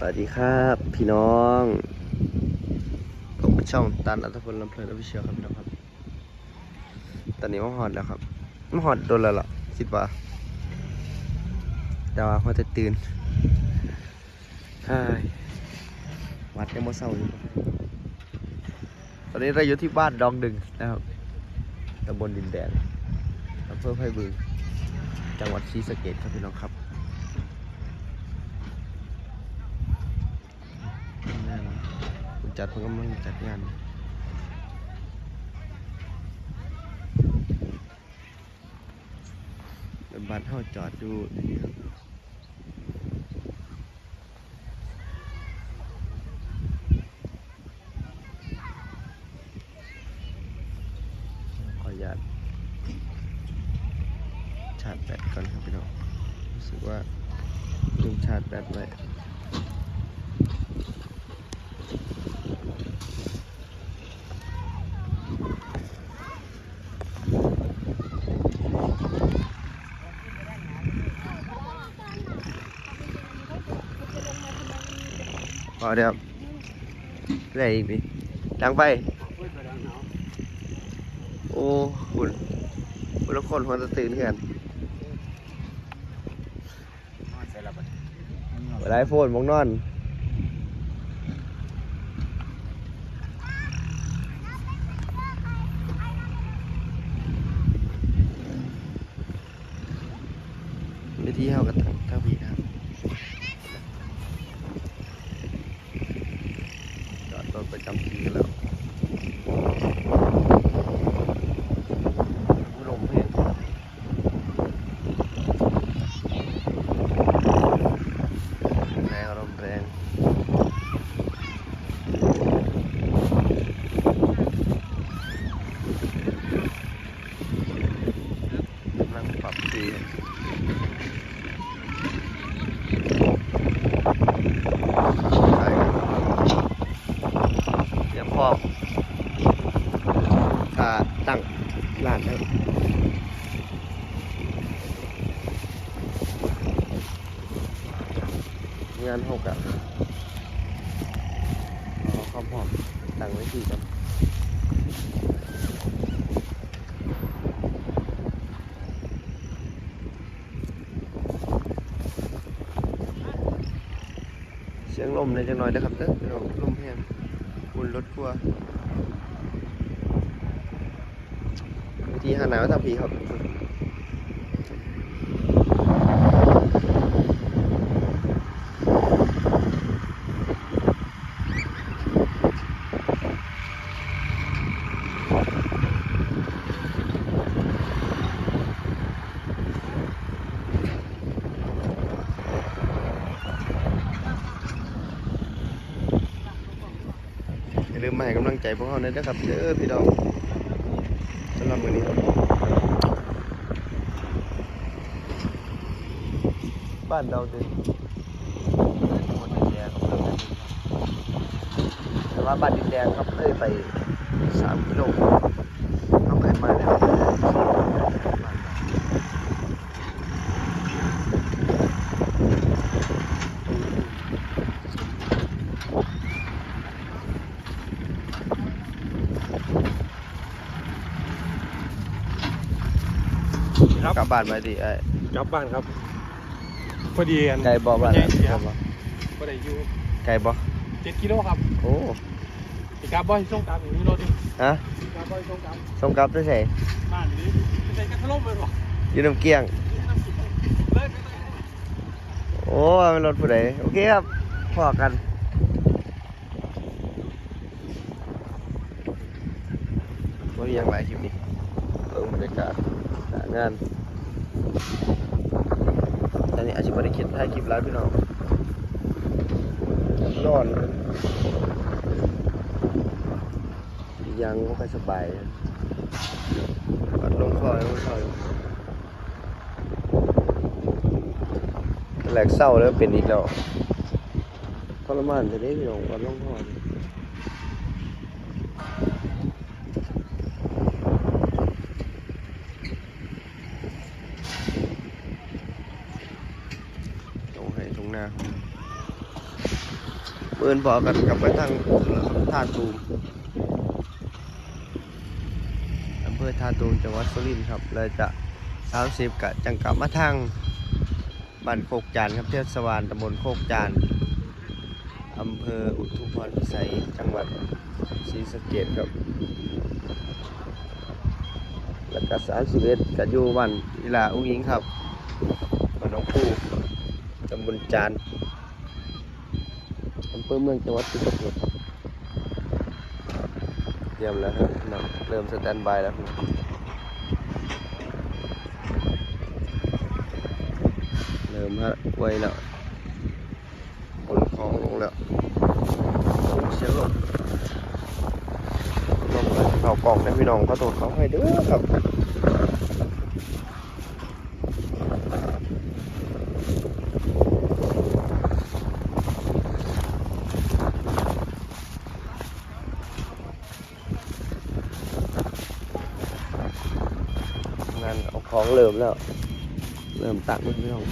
สวัสดีครับพี่น้องผมช่องตันอัตพลลำเพลินอภิเชียครับพี่น้องครับ ตอนนี้มาหอดแล้วครับมาหอดโดนแล้วล่ะคิดว่าแต่ว่าพอจะตื่นใช่วัดยังมเศร้าอยู่ตอนนี้เราอยู่ที่บ้านดองดึงนะครับตำบลดินแดงอำเภอไผ่บึงจังหวัดศรีสะเกษครับพี่น้องครับ งานคุณจัดเพิ่งกำลังจัดงานเป็นบ้านเฮาจอดอยู่นี่ครับขออนุญาตชาร์จแบตก่อนครับพี่น้องรู้สึกว่าลืมชาร์จแบตไว้ พอเดี๋ยวอะไรอีกดิดังไป โอ้คุณคุณละคนหัวจะตื่นกันเวลาไอโฟนมองนอนวิธีเข้ากับทางทางผีนะครับ จอดรถประจำที่กันแล้วผู้ลมเพศแรงลมแรงกำลังปรับสี ใช่เดี๋ยวพร้อมถ้า ตั้งร้านแล้วงานหกอะเอาความพร้อมตั้งไว้ที่กันเสียงลมในอยจังหน่อยนะครับเด้อลมแห้ง อุ่นรถกลัววิธีหาหนาวทำผีครับ มมาให้กำลังใจพวกเราด้วยนะครับเด้อพี่น้องสำหรับวันนี้บ้านเราเดินคนดินแดงครับแต่ว่าบ้านดินแดงครับเคยไปสามกิโลเอาไปมาแล้ว กลับบ้านมาดิไอ้กลับบ้านครับพอดีกันไกลบ่บ้านใหญ่เสียไกลบ่พอดีอยู่ไกลบ่เจ็ดกิโลครับโอ้อีกกลับบ่อยส่งกลับอยู่นี่รถดิฮะอีกกลับบ่อยส่งกลับส่งกลับด้วยใส่บ้านนี้ไม่ใช่กระทะล่มเลยหรออยู่น้ำเกี้ยง เลยไปเลยโอ้เป็นรถผู้ใดโอเคครับพอกัน ว่ามีอย่างไรคลิปนี้เบิ่งบรรยากาศงานตอนนี้อาชีพบริคิดถ่ายคลิปแล้วพี่น้องร้อนยังก็ค่อยสบายปัดลงคอยลงคอยแหลกเศร้าแล้วเป็นอีกแล้วทรมานจะได้พี่น้องวัดลงคอยตรงให้ตรงหน้าครับ เอินพอกันกลับไปทางท่าตูมอำเภอท่าตูมจังหวัดสุรินทร์ครับเลยจะสามสิบกะจังกลับมาทางบ้านโคกจานครับเทศบาลตำบลโคกจานอำเภออุทุมพรพิสัยจังหวัดศรีสะเกษครับ แล้วก็สามสิบเอ็ดก็อยู่บ้านวิลาอุ้งยิงครับบ้านหน้องคู่ตำบลจาน อำเภอเมืองจังหวัดศรีสะเกษเตรียมแล้วครับเริ่มสแตนบายแล้วครับเริ่มฮะไวแล้วขนของลงแล้วเสียงลมลมเลยเขากล่องนะพี่น้องขอโทษเขาให้เด้อครับ งานเอาของเริ่มแล้ว เริ่มตักไม่ต้อง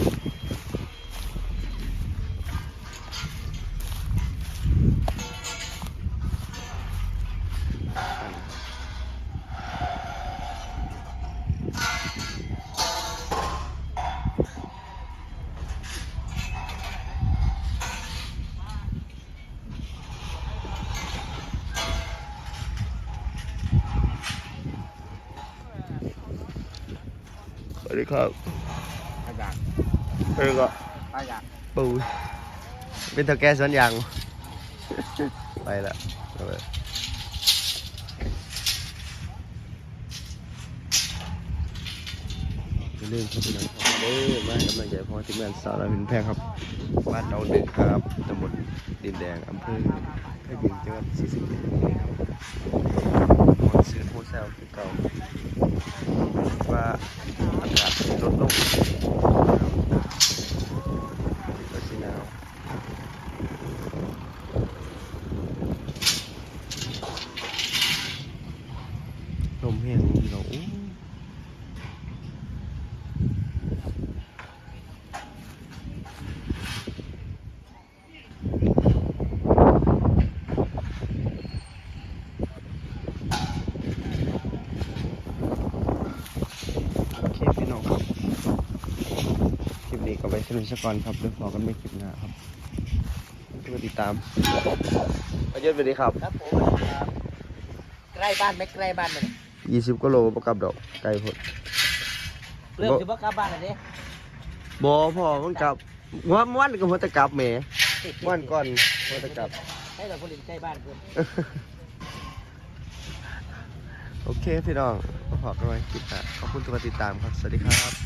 สวัสดีครับป้ายางเออก็ป้ายางปูเป็นเท่าแก่สวนยาง ไปละ อาไปอย่าลืมครับพี่น้องครับเด้อมากำลังใจพอทีมงานสาวราวินแพงครับบ้านเราเด็กครับตำบลดินแดงอำเภอพระยิงจังหวัดศรีสะเกษครับมอนซื้อโพแซลคือเก่าว่าอากาศลดลง ก็สิหนาวลมแห้งพี่น้องอู้โอเคพี่น้องครับ คลิป นี้ก็ไปสรุปสกอนครับเดี๋ยวพอกันไม่คลิปหน้าครับทุกคนติดตามประยุทธ์สวัสดีครับครับผมครับใกล้บ้านไหมใกล้บ้านไหมเนี่ยยี่สิบกิโลประกับดอกไก่พดเริ่มจะว่ากลับบ้านแล้วเนี่ยบอพ่อมันกลับวันวันก็มันจะกลับแหมวันก่อนมันจะกลับให้เราคนอื่นใกล้บ้านคุณโอเคพี่น้องพอกันไว้คลิปหน้าขอบคุณทุกคนติดตามครับ สวัสดีครับ